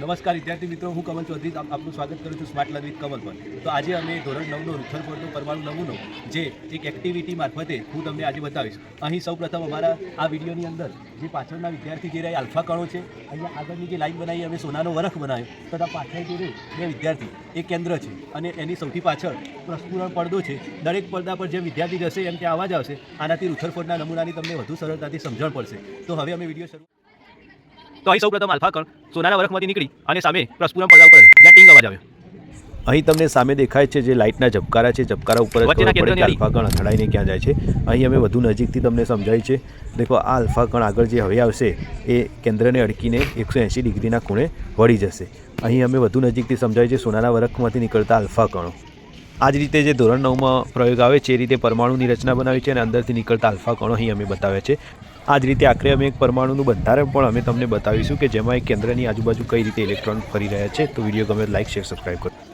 નમસ્કાર વિદ્યાર્થી મિત્રો, હું કમલ ચૌધરી. આપ- આપનું સ્વાગત કરું છું સ્માર્ટ લર્નિંગ કમલ પર. તો આજે અમે ધોરણ નવનો રુથલપોરનો પરમાણુ નમૂનો, જે એક એક્ટિવિટી મારફતે હું તમને આજે બતાવીશ. અહીં સૌપ્રથમ અમારા આ વિડીયોની અંદર જે પાછળના વિદ્યાર્થી જે રહ્યા આલ્ફા કણો છે. અહીંયા આગળની જે લાઈન બનાવી, અમે સોનાનો વરખ બનાવ્યો. તથા પાછળ જે બે વિદ્યાર્થી, એ કેન્દ્ર છે. અને એની સૌથી પાછળ પ્રસ્ફુરણ પડદો છે. દરેક પડદા પર જે વિદ્યાર્થી જશે એમ ત્યાં અવાજ આવશે. આનાથી રુથલફોર્ડના નમૂનાની તમને વધુ સરળતાથી સમજણ પડશે. તો હવે અમે વીડિયો શરૂ તો અહીં સૌપ્રથમ આલ્ફા કણ સોનાના વરખમાંથી નીકળી અને સામે પ્રસ્ફુરણ પડદા ઉપર જ્યાં ટીંગ અવાજ આવ્યો. અહીં તમને સામે દેખાય છે જે લાઇટના ઝબકારા છે ઝબકારા ઉપર આલ્ફા કણ અથડાઈને ક્યાં જાય છે. અહીં અમે વધુ નજીકથી તમને સમજાય છે. દેખો આ આલ્ફા કણ આગળ જે હવે આવશે એ કેન્દ્રને અડકીને એકસો એંશી ડિગ્રીના ખૂણે વળી જશે. અહીં અમે વધુ નજીકથી સમજાય છે સોનાના વરખમાંથી નીકળતા આલ્ફા કણો. આ જ રીતે જે ધોરણ નવમાં પ્રયોગ આવે છે એ રીતે પરમાણુની રચના બનાવી છે અને અંદરથી નીકળતા આલ્ફા કણો અહીં અમે બતાવ્યા છે. આ જ રીતે આખરે અમે એક પરમાણુનું બંધારણ પણ અમે તમને બતાવીશું કે જેમાં એક કેન્દ્રની આજુબાજુ કઈ રીતે ઇલેક્ટ્રોન ફરી રહ્યા છે. તો વીડિયો ગમે લાઇક શેર સબસ્ક્રાઈબ કરો.